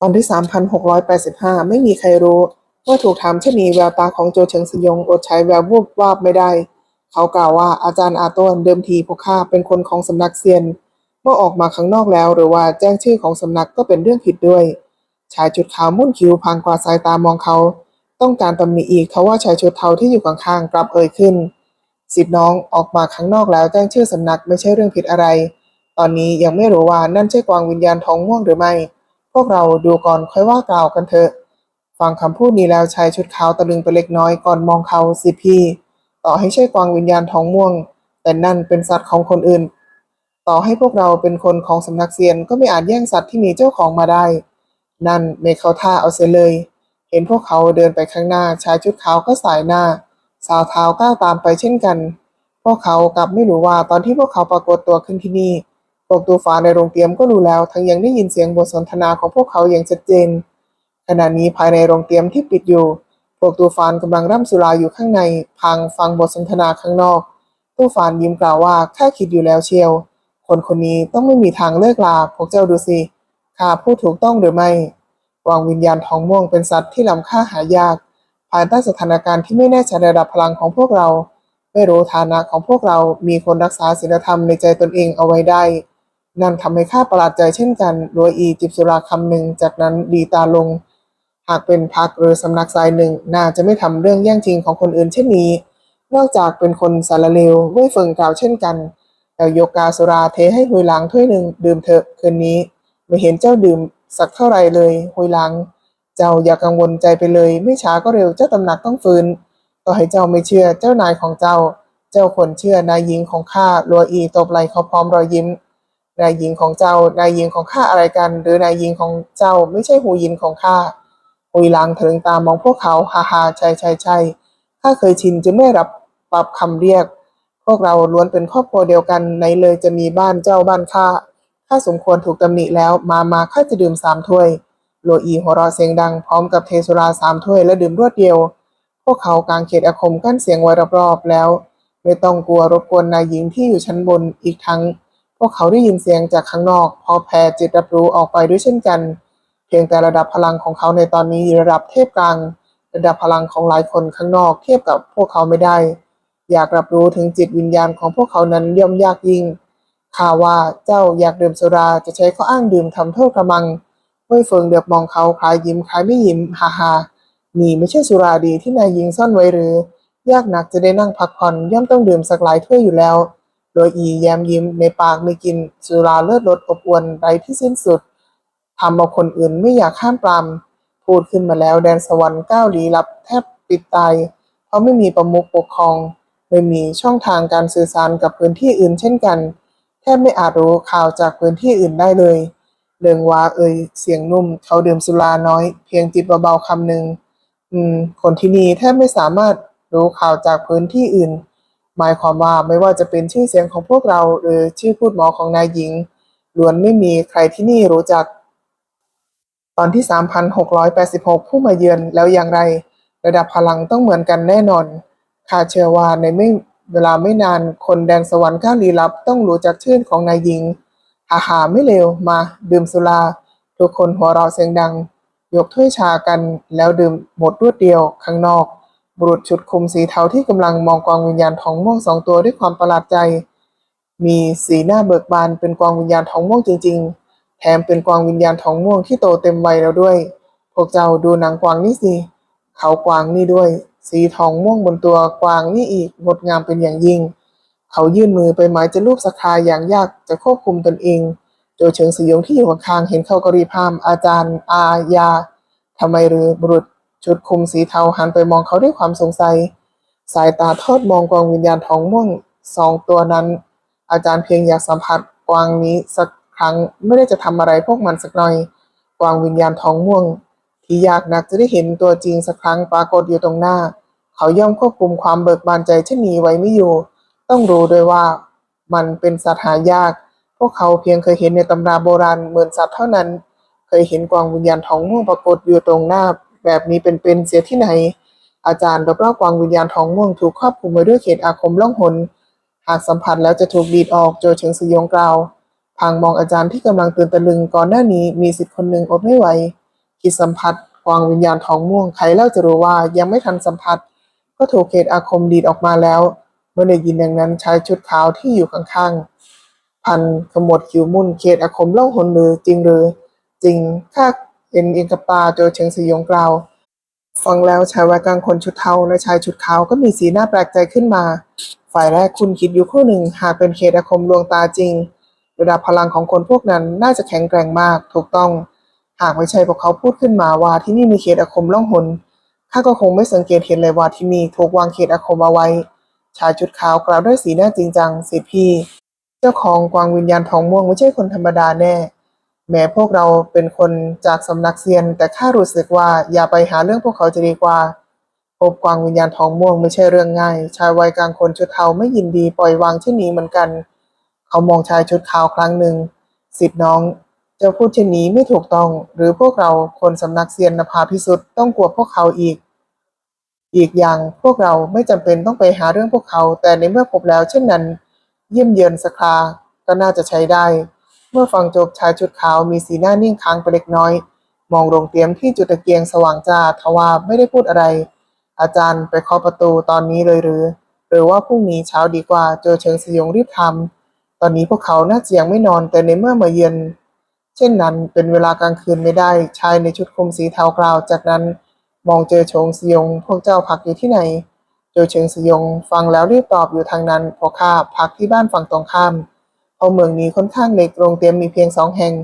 ตอนที่ 3,685 ไม่มีใครรู้ว่าถูกถามเช่นนี้แววตาของโจเฉิงสยงอดใช้แวววูบวาบไม่ได้ เขากล่าวว่าอาจารย์อาต้วนเดิมทีพวกข้าเป็นคนของสำนักเซียน เมื่อออกมาข้างนอกแล้วหรือว่าแจ้งชื่อของสำนักก็เป็นเรื่องผิดด้วย ชายจุดขาวมุ่นคิ้วพางกว่าสายตามองเขา ต้องการตำหนิอีกเขาว่าชายชุดเทาที่อยู่ข้างๆกลับเอ่ยขึ้นสิทธิ์น้องออกมาข้างนอกแล้วแจ้งชื่อสำนักไม่ใช่เรื่องผิดอะไร ตอนนี้ยังไม่รู้ว่านั่นใช่กวางวิญญาณท้องม่วงหรือไม่ วกเราดูก่อนค่อยว่ากล่าวกันเถอะ ฟังคำพูดนี้แล้วชายชุดขาวตะลึงไปเล็กน้อยก่อนมองเขาสิพี่ ต่อให้ใช่กวางวิญญาณทองม่วง แต่นั่นเป็นสัตว์ของคนอื่น ต่อให้พวกเราเป็นคนของสำนักเซียนก็ไม่อาจแย่งสัตว์ที่มีเจ้าของมาได้ นั่นไม่เขาท่าเอาเสียเลย เห็นพวกเขาเดินไปข้างหน้าชายชุดขาวก็สายหน้า สาวเท้าก้าวตามไปเช่นกัน พวกเขากลับไม่รู้ว่าตอนที่พวกเขาปรากฏตัวขึ้นที่นี่ พวกตูฟ้าในโรงเตรียมก็รู้แล้วทั้งยังได้ยินเสียงบทสนทนาของพวกเขาอย่างชัดเจน ขณะนี้ภายในโรงเตรียมที่ปิดอยู่ พวกตูฟานกำลังร่ำสุราอยู่ข้างใน พังฟังบทสนทนาข้างนอก ตูฟานยิ้มกล่าวว่าข้าคิดอยู่แล้วเชียว คนคนนี้ต้องไม่มีทางเลิกลาพวกเจ้าดูสิข้าพูดถูกต้องหรือไม่วางวิญญาณทองม่วงเป็นสัตว์ที่ล้ำค่าหายากภายใต้สถานการณ์ที่ไม่แน่ใจระดับพลังของพวกเรา ไม่รู้ฐานะของพวกเรามีคนรักษาศีลธรรมในใจตนเองเอาไว้ได้ นั่นทำให้ข้าประหลาดใจเช่นกันรัวอีจิบสุราคำหนึ่ง จากนั้นดีตาลง หากเป็นพักหรือสำนักสายหนึ่ง น่าจะไม่ทำเรื่องแย่งชิงของคนอื่นเช่นนี้ นอกจากเป็นคนสารเลวเว่ยเฟิงกล่าวเช่นกันแล้วยกกาสุราเทให้หุยหลังถ้วยหนึ่งดื่มเถอะคืนนี้ ไม่เห็นเจ้าดื่มสักเท่าไรเลยหุยหลัง เจ้าอย่ากังวลใจไปเลย ไม่ช้าก็เร็วเจ้าตำหนักต้องฟื้น ต่อให้เจ้าไม่เชื่อเจ้านายของเจ้า เจ้าควรเชื่อนายหญิงของข้าลัวอีตบไหลเขาพร้อมรอยยิ้ม นายหญิงของเจ้านายหญิงของข้าอะไรกัน หรือนายหญิงของเจ้าไม่ใช่หูหญิงของข้าหุยหลังเถิงตามองพวกเขาฮ่าฮ่าใช่ใช่ใช่ข้าเคยชินจึงไม่รับปรับคำเรียก พวกเราล้วนเป็นครอบครัวเดียวกันไหนเลยจะมีบ้านเจ้าบ้านข้าข้าสมควรถูกตำหนิแล้วมามาข้าจะดื่มสามถ้วยโลอีหัวเราะเสียงดังพร้อมกับเทสุราสามถ้วยและดื่มรวดเดียว พวกเขากางเขตอาคมกั้นเสียงไว้รอบๆแล้ว ไม่ต้องกลัวรบกวนนายหญิงที่อยู่ชั้นบนอีกทั้ง พวกเขาได้ยินเสียงจากข้างนอก พอแผ่จิตรับรู้ออกไปด้วยเช่นกัน เพียงแต่ระดับพลังของเขาในตอนนี้อยู่ระดับเทพกลาง ระดับพลังของหลายคนข้างนอกเทียบกับพวกเขาไม่ได้ อยากรับรู้ถึงจิตวิญญาณของพวกเขานั้นย่อมยากยิ่งข่าวว่าเจ้าอยากดื่มสุราจะใช้ข้ออ้างดื่มทำโทษกระมังเว่ยเฟิงเดือบมองเขาคล้ายยิ้มคล้ายไม่ยิ้มฮ่าฮ่านี่ไม่ใช่สุราดีที่นายยิงซ่อนไว้หรือ ยากหนักจะได้นั่งพักผ่อนย่อมต้องดื่มสักหลายถ้วยอยู่แล้ว ดยอีแย้มยิ้มในปากไม่กินสุราเลือดรสอบอวนไรที่สิ้นสุดทำเอาคนอื่นไม่อยากข้ามปรามพูดขึ้นมาแล้วแดนสวรรค์ก้าวลี้ลับแทบปิดตายเพราะไม่มีประมุขปกครองไม่มีช่องทางการสื่อสารกับพื้นที่อื่นเช่นกัน แทบไม่อาจรู้ข่าวจากพื้นที่อื่นได้เลยเริงวาเอ่ยเสียงนุ่ม เขาดื่มสุราน้อย เพียงจิบเบาๆคำหนึ่งอืม คนที่นี่แทบไม่สามารถรู้ข่าวจากพื้นที่อื่น หมายความว่าไม่ว่าจะเป็นชื่อเสียงของพวกเราหรือชื่อพูดหมอของนายหญิงล้วนไม่มีใครที่นี่รู้จัก ตอนที่ 3,686 ผู้มาเยือนแล้วอย่างไร ระดับพลังต้องเหมือนกันแน่นอนข้าเชื่อว่าในไม่เวลาไม่นานคนแดนสวรรค์ข้าลีลับต้องรู้จักชื่อของนายหญิงหาหาไม่เร็วมาดื่มสุรา ทุกคนหัวเราะเสียงดัง ยกถ้วยชากันแล้วดื่มหมดรวดเดียวข้างนอก บุรุษชุดคุมสีเทาที่กำลังมองกวางวิญญาณทองม่วงสองตัวด้วยความประหลาดใจ มีสีหน้าเบิกบานเป็นกวางวิญญาณทองม่วงจริง ๆ แถมเป็นกวางวิญญาณทองม่วงที่โตเต็มวัยแล้วด้วย พวกเจ้าดูหนังกวางนี่สิ เขากวางนี่ด้วย สีทองม่วงบนตัวกวางนี่อีกงดงามเป็นอย่างยิ่ง เขายื่นมือไปหมายจะลูบสกายอย่างยากจะควบคุมตนเอง โจเฉิงสยองที่อยู่ข้างๆเห็นเขาก็รีบห้ามอาจารย์ อายาทำไมหรือบุรุษ ชุดคุมสีเทาหันไปมองเขาด้วยความสงสัย สายตาทอดมองกวางวิญญาณทองม่วงสองตัวนั้น อาจารย์เพียงอยากสัมผัสกวางนี้สักครั้งไม่ได้จะทำอะไรพวกมันสักหน่อย กวางวิญญาณทองม่วง ที่ยากนักจะได้เห็นตัวจริงสักครั้งปรากฏอยู่ตรงหน้า เขาย่อมควบคุมความเบิกบานใจเช่นนี้ไว้ไม่อยู่ ต้องรู้ด้วยว่า มันเป็นสัตว์หายาก พวกเขาเพียงเคยเห็นในตำราโบราณเหมือนสัตว์เท่านั้น เคยเห็นกวางวิญญาณทองม่วงปรากฏอยู่ตรงหน้า แบบนี้เป็นๆเสียที่ไหน อาจารย์รอบๆกวางวิญญาณทองม่วงถูกครอบคลุมไว้ด้วยเขตอาคมล่องหนหากสัมผัสแล้วจะถูกดีดออกโจเฉิงสยองกล่าวพางมองอาจารย์ที่กำลังตื่นตะลึงก่อนหน้านี้มีสิทธิ์คนหนึ่งอดไม่ไหวคิดสัมผัสกวางวิญญาณทองม่วงใครเล่าจะรู้ว่ายังไม่ทันสัมผัส ก็ถูกเขตอาคมดีดออกมาแล้ว เมื่อได้ยินอย่างนั้นชายชุดขาวที่อยู่ข้างๆพันขมวดคิ้วมุ่นเขตอาคมเล่าหนหรือจริงหรือ จริงข้า เห็นเองกับตาโจเชิงสยองกล่าว ฟังแล้วชายวัยกลางคนชุดเทาและชายชุดขาวก็มีสีหน้าแปลกใจขึ้นมา ฝ่ายแรกคุณคิดอยู่ครู่หนึ่งหากเป็นเขตอาคมลวงตาจริง ระดับพลังของคนพวกนั้นน่าจะแข็งแกร่งมากถูกต้อง หากไม่ใช่พวกเขาพูดขึ้นมาว่าที่นี่มีเขตอาคมล่องหนข้าก็คงไม่สังเกตเห็นเลยว่าที่นี่ถูกวางเขตอาคมเอาไว้ ชายชุดขาวกล่าวด้วยสีหน้าจริงจังสิพี่ เจ้าของกวางวิญญาณทองม่วงไม่ใช่คนธรรมดาแน่ แม้พวกเราเป็นคนจากสำนักเซียน แต่ข้ารู้สึกว่าอย่าไปหาเรื่องพวกเขาจะดีกว่า พบกวางวิญญาณทองม่วงไม่ใช่เรื่องง่าย ชายวัยกลางคนชุดเทาไม่ยินดีปล่อยวางเช่นนี้เหมือนกัน เขามองชายชุดขาวครั้งหนึ่งสิทธิ์น้องจ้าพูดเช่นนี้ไม่ถูกต้อง หรือพวกเราคนสำนักเซียนนภาพิสุทธ์ต้องกลัวพวกเขาอีก อีกอย่างพวกเราไม่จำเป็นต้องไปหาเรื่องพวกเขา แต่ในเมื่อพบแล้วเช่นนั้น เยี่ยมเยือนสคราก็น่าจะใช้ได้ เมื่อฟังจบชายชุดขาวมีสีหน้านิ่งค้างไปเล็กน้อย มองลงเตรียมที่จุดตะเกียงสว่างจ้าทว่าไม่ได้พูดอะไร อาจารย์ไปเคาะประตูตอนนี้เลยหรือ หรือว่าพรุ่งนี้เช้าดีกว่าโจอเชิงสยองรีบทำตอนนี้พวกเขาน่าจะยังไม่นอนแต่ในเมื่อมาเยือนเช่นนั้นเป็นเวลากลางคืนไม่ได้ชายในชุดคลุมสีเทากล่าว จากนั้นมองเจอโฉงสยองพวกเจ้าพักอยู่ที่ไหนโจอเชิงสยองฟังแล้วรีบตอบอยู่ทางนั้นพราะข้าพักที่บ้านฝั่งตรงข้าม เพราะเมืองนี้ค่อนข้างเล็กโรงเตรียมมีเพียงสองแห่ง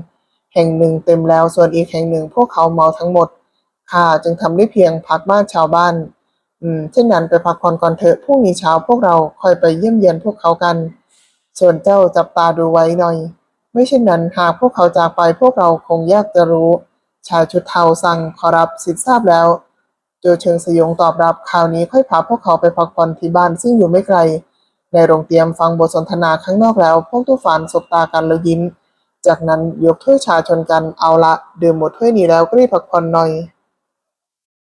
แห่งหนึ่งเต็มแล้วส่วนอีกแห่งหนึ่งพวกเขาเมาทั้งหมดข้าจึงทำได้เพียงพักบ้านชาวบ้าน อืม เช่นนั้นไปพักผ่อนก่อนเถอะพรุ่งนี้เช้าพวกเราค่อยไปเยี่ยมเยียนพวกเขากัน ส่วนเจ้าจับตาดูไว้หน่อย ไม่เช่นนั้นหากพวกเขาจากไปพวกเราคงยากจะรู้ ชายชุดเทาสั่งขอรับสิทธิทราบแล้วโจเชิงสยองตอบรับคราวนี้ค่อยพาพวกเขาไปพักผ่อนที่บ้านซึ่งอยู่ไม่ไกล ในโรงเตรียมฟังบทสนทนาข้างนอกแล้ว พวกตู้ฝันสบตากันแล้วยิ้ม จากนั้นยกถ้วยชาชนกันเอาละ ดื่มหมดถ้วยนี้แล้วก็รีบพักผ่อนหน่อย